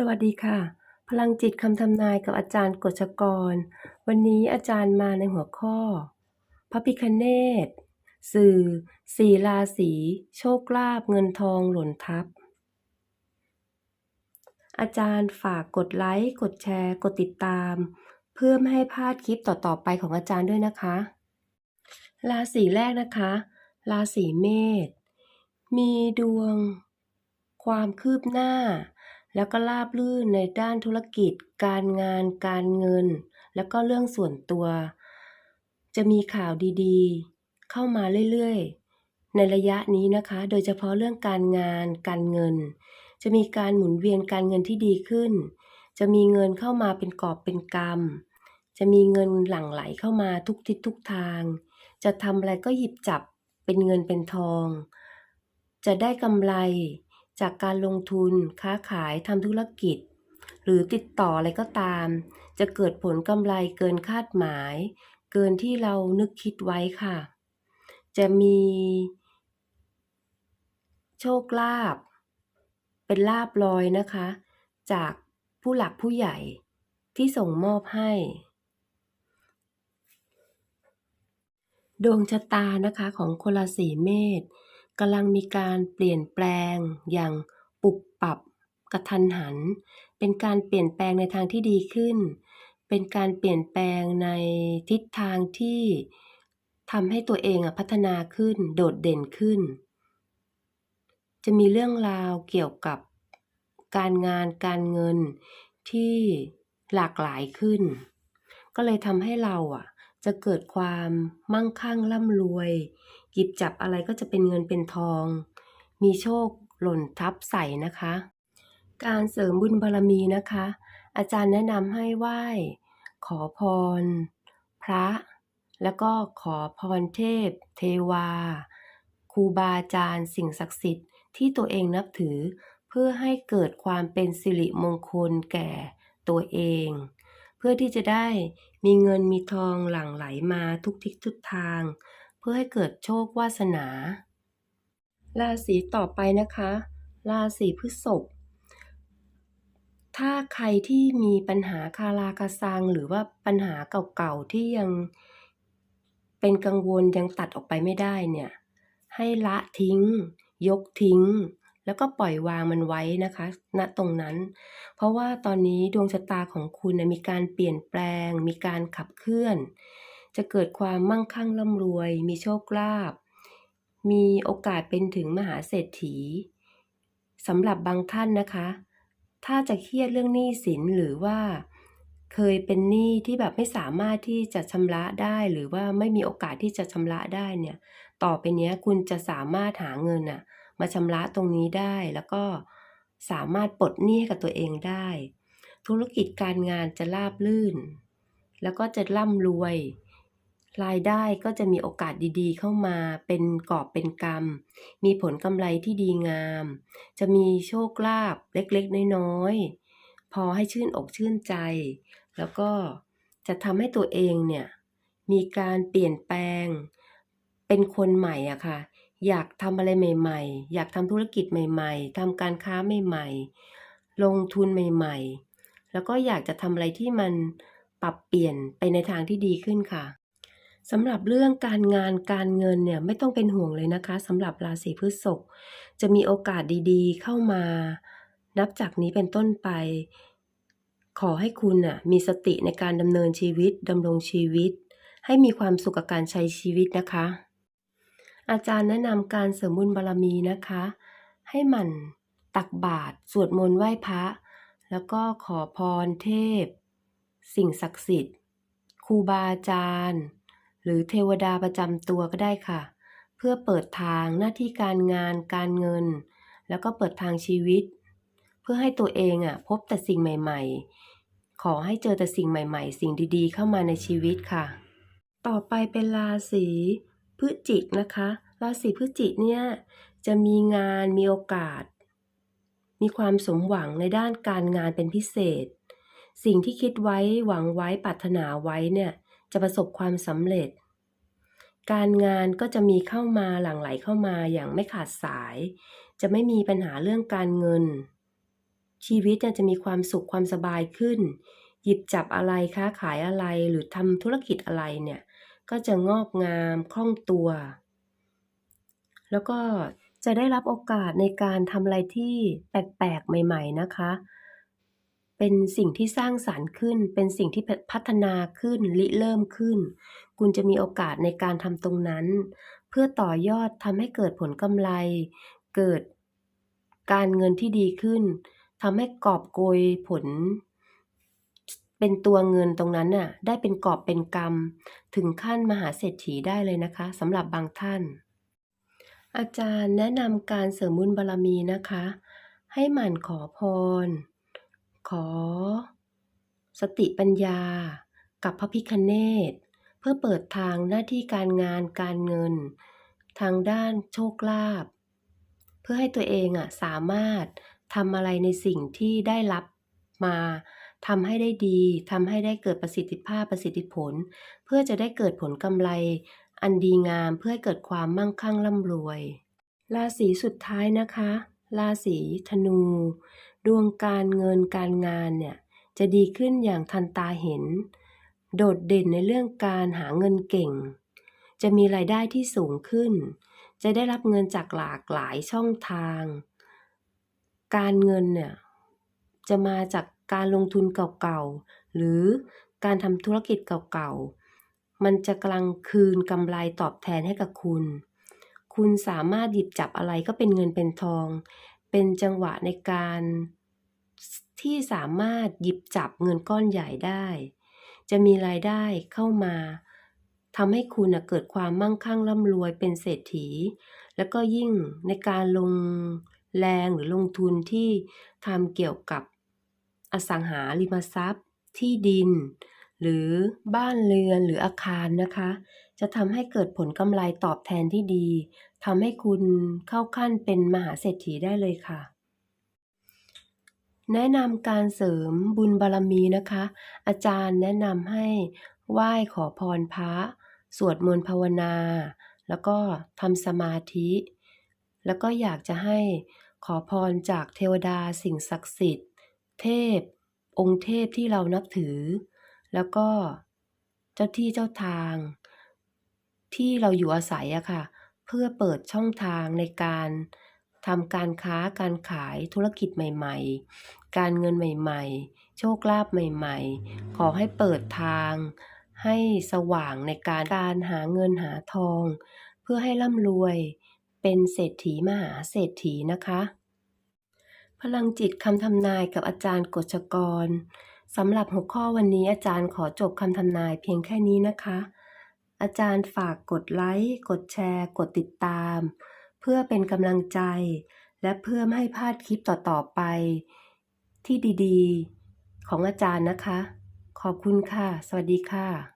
สวัสดีค่ะ พลังจิตคำทำนายกับอาจารย์กฤษกร วันนี้อาจารย์มาในหัวข้อ พระพิคเนตสื่อสี่ราศีโชคลาภเงินทองหล่นทับ อาจารย์ฝากกดไลค์ กดแชร์ กดติดตาม เพื่อไม่ให้พลาดคลิปต่อๆไปของอาจารย์ด้วยนะคะ ราศีแรกนะคะ ราศีเมษมีดวง ความคืบหน้า แล้วก็ราบรื่นในด้านธุรกิจ การงาน การเงิน แล้วก็เรื่องส่วนตัว จะมีข่าวดีๆ เข้ามาเรื่อยๆ ในระยะนี้นะคะ โดยเฉพาะเรื่องการงาน การเงิน จะมีการหมุนเวียนการเงินที่ดีขึ้น จะมีเงินเข้ามาเป็นกอบเป็นกำจะมีเงินหลั่งไหลเข้ามาทุกทิศทุกทาง จะทำอะไรก็หยิบจับเป็นเงินเป็นทอง จะได้กำไร จากการลงทุน ค้าขายทำธุรกิจ หรือติดต่ออะไรก็ตาม จะเกิดผลกำไรเกินคาดหมาย เกินที่เรานึกคิดไว้ค่ะ จะมี โชคลาภเป็นลาภลอยนะคะ จากผู้หลักผู้ใหญ่ที่ส่งมอบให้ ดวงชะตานะคะของคนราศีเมษ กำลังมีการเปลี่ยนแปลงอย่างปุบปับกระทันหัน เป็นการเปลี่ยนแปลงในทางที่ดีขึ้น เป็นการเปลี่ยนแปลงในทิศทางที่ทำให้ตัวเองอะพัฒนาขึ้นโดดเด่นขึ้น จะมีเรื่องราวเกี่ยวกับการงานการเงินที่หลากหลายขึ้น ก็เลยทำให้เราอะ จะเกิดความมั่งคั่งร่ำรวย หยิบจับอะไรก็จะเป็นเงินเป็นทอง มีโชคหล่นทับใส่นะคะ การเสริมบุญบารมีนะคะ อาจารย์แนะนำให้ไหว้ ขอพร พระ แล้วก็ขอพรเทพ เทวาครูบาอาจารย์สิ่งศักดิ์สิทธิ์ที่ตัวเองนับถือเพื่อให้เกิดความเป็นสิริมงคลแก่ตัวเอง เพื่อที่จะได้ มีเงินมีทองหลั่งไหลมาทุกทิศทุกทาง เพื่อให้เกิดโชควาสนา ราศีต่อไปนะคะ ราศีพฤษภถ้าใครที่มีปัญหาคาราคาซังหรือว่าปัญหาเก่าๆที่ยังเป็นกังวลยังตัดออกไปไม่ได้เนี่ย ให้ละทิ้ง ยกทิ้ง แล้วก็ปล่อยวางมันไว้นะคะ ณตรงนั้น เพราะว่าตอนนี้ดวงชะตาของคุณนะมีการเปลี่ยนแปลง มีการขับเคลื่อน จะเกิดความมั่งคั่งร่ำรวย มีโชคลาภมีโอกาสเป็นถึงมหาเศรษฐีสำหรับบางท่านนะคะ ถ้าจะเครียดเรื่องหนี้สินหรือว่าเคยเป็นหนี้ที่แบบไม่สามารถที่จะชำระได้หรือว่าไม่มีโอกาสที่จะชำระได้เนี่ย ต่อไปนี้คุณจะสามารถหาเงินน่ะ มาชำระตรงนี้ได้ แล้วก็สามารถปลดหนี้ให้กับตัวเองได้ ธุรกิจการงานจะราบรื่น แล้วก็จะร่ำรวย รายได้ก็จะมีโอกาสดีๆ เข้ามาเป็นกอบเป็นกำมีผลกำไรที่ดีงาม จะมีโชคลาภเล็กๆ น้อยๆ พอให้ชื่นอกชื่นใจ แล้วก็จะทำให้ตัวเองเนี่ยมีการเปลี่ยนแปลง เป็นคนใหม่อะค่ะ อยากทำอะไรใหม่ ๆ อยากทำธุรกิจใหม่ ๆทำการค้าใหม่ ๆ ลงทุนใหม่ ๆ แล้วก็อยากจะทำอะไรที่มันปรับเปลี่ยนไปในทางที่ดีขึ้นค่ะสำหรับเรื่องการงานการเงินเนี่ยไม่ต้องเป็นห่วงเลยนะคะสำหรับราศีพฤษภจะมีโอกาสดีๆ เข้ามา นับจากนี้เป็นต้นไป ขอให้คุณน่ะมีสติในการดำเนินชีวิตดำรงชีวิต ให้มีความสุขกับการใช้ชีวิตนะคะ อาจารย์แนะนำการเสริมบุญบารมีนะคะ ให้หมั่นตักบาตรสวดมนต์ไหว้พระ แล้วก็ขอพรเทพ สิ่งศักดิ์สิทธิ์ครูบาอาจารย์ หรือเทวดาประจำตัวก็ได้ค่ะ เพื่อเปิดทางหน้าที่การงานการเงิน แล้วก็เปิดทางชีวิต เพื่อให้ตัวเองอะพบแต่สิ่งใหม่ ๆ ขอให้เจอแต่สิ่งใหม่ ๆ สิ่งดีๆ เข้ามาในชีวิตค่ะ ต่อไปเป็นราศี พฤศจิกนะคะ ราศีพฤศจิกเนี่ยจะมีงานมีโอกาส มีความสมหวังในด้านการงานเป็นพิเศษ สิ่งที่คิดไว้หวังไว้ปรารถนาไว้เนี่ยจะประสบความสำเร็จ การงานก็จะมีเข้ามาหลั่งไหลเข้ามาอย่างไม่ขาดสาย จะไม่มีปัญหาเรื่องการเงิน ชีวิตจะมีความสุขความสบายขึ้น หยิบจับอะไรค้าขายอะไรหรือทำธุรกิจอะไรเนี่ย ก็จะงอกงามคล่องตัว แล้วก็จะได้รับโอกาสในการทำอะไรที่แปลกๆ ใหม่ ๆ นะคะ เป็นสิ่งที่สร้างสรรค์ขึ้น เป็นสิ่งที่พัฒนาขึ้นริเริ่มขึ้น คุณจะมีโอกาสในการทำตรงนั้น เพื่อต่อยอดทำให้เกิดผลกำไร เกิดการเงินที่ดีขึ้นทำให้กอบโกยผล เป็นตัวเงินตรงนั้นน่ะได้เป็นกอบเป็นกำถึงขั้นมหาเศรษฐีได้เลยนะคะสำหรับบางท่าน อาจารย์แนะนำการเสริมบุญบารมีนะคะ ให้หมั่นขอพร ขอ สติปัญญา กับพระพิฆเนศเพื่อเปิดทางหน้าที่การงานการเงิน ทางด้านโชคลาภเพื่อให้ตัวเองอะสามารถทำอะไรในสิ่งที่ได้รับมา ทำให้ได้ดีทำให้ได้เกิดประสิทธิภาพประสิทธิผล เพื่อจะได้เกิดผลกำไร อันดีงามเพื่อให้เกิดความมั่งคั่งร่ำรวย ราศีสุดท้ายนะคะ ราศีธนู ดวงการเงินการงานเนี่ยจะดีขึ้นอย่างทันตาเห็น โดดเด่นในเรื่องการหาเงินเก่ง จะมีรายได้ที่สูงขึ้น จะได้รับเงินจากหลากหลายช่องทาง การเงินเนี่ยจะมาจาก การลงทุนเก่าๆ หรือการทำธุรกิจเก่าๆ มันจะกำลังคืนกำไรตอบแทนให้กับคุณ คุณสามารถหยิบจับอะไรก็เป็นเงินเป็นทอง เป็นจังหวะในการที่สามารถหยิบจับเงินก้อนใหญ่ได้ จะมีรายได้เข้ามาทำให้คุณเกิดความมั่งคั่งร่ำรวยเป็นเศรษฐี แล้วก็ยิ่งในการลงแรงหรือลงทุนที่ทำเกี่ยวกับ อสังหาริมทรัพย์ ที่ดิน หรือบ้านเรือนหรืออาคารนะคะ จะทำให้เกิดผลกำไรตอบแทนที่ดีทำให้คุณเข้าขั้นเป็นมหาเศรษฐีได้เลยค่ะ แนะนำการเสริมบุญบารมีนะคะ อาจารย์แนะนำให้ไหว้ขอพรพระ สวดมนต์ภาวนา แล้วก็ทำสมาธิ แล้วก็อยากจะให้ขอพรจากเทวดาสิ่งศักดิ์สิทธิ์ เทพ องค์เทพที่เรานับถือ แล้วก็เจ้าที่เจ้าทาง ที่เราอยู่อาศัยอะค่ะ เพื่อเปิดช่องทางในการทำการค้าการขายธุรกิจใหม่ ๆ การเงินใหม่ ๆ โชคลาภใหม่ ๆ ขอให้เปิดทาง ให้สว่างในการการหาเงินหาทอง เพื่อให้ร่ำรวยเป็นเศรษฐีมหาเศรษฐีนะคะ พลังจิตคำทำนายกับอาจารย์กฤษกรสำหรับหัวข้อวันนี้อาจารย์ขอจบคำทำนายเพียงแค่นี้นะคะ อาจารย์ฝากกดไลค์ กดแชร์ กดติดตาม เพื่อเป็นกำลังใจ และเพื่อไม่ให้พลาดคลิปต่อๆไป ที่ดีๆ ของอาจารย์นะคะ ขอบคุณค่ะ สวัสดีค่ะ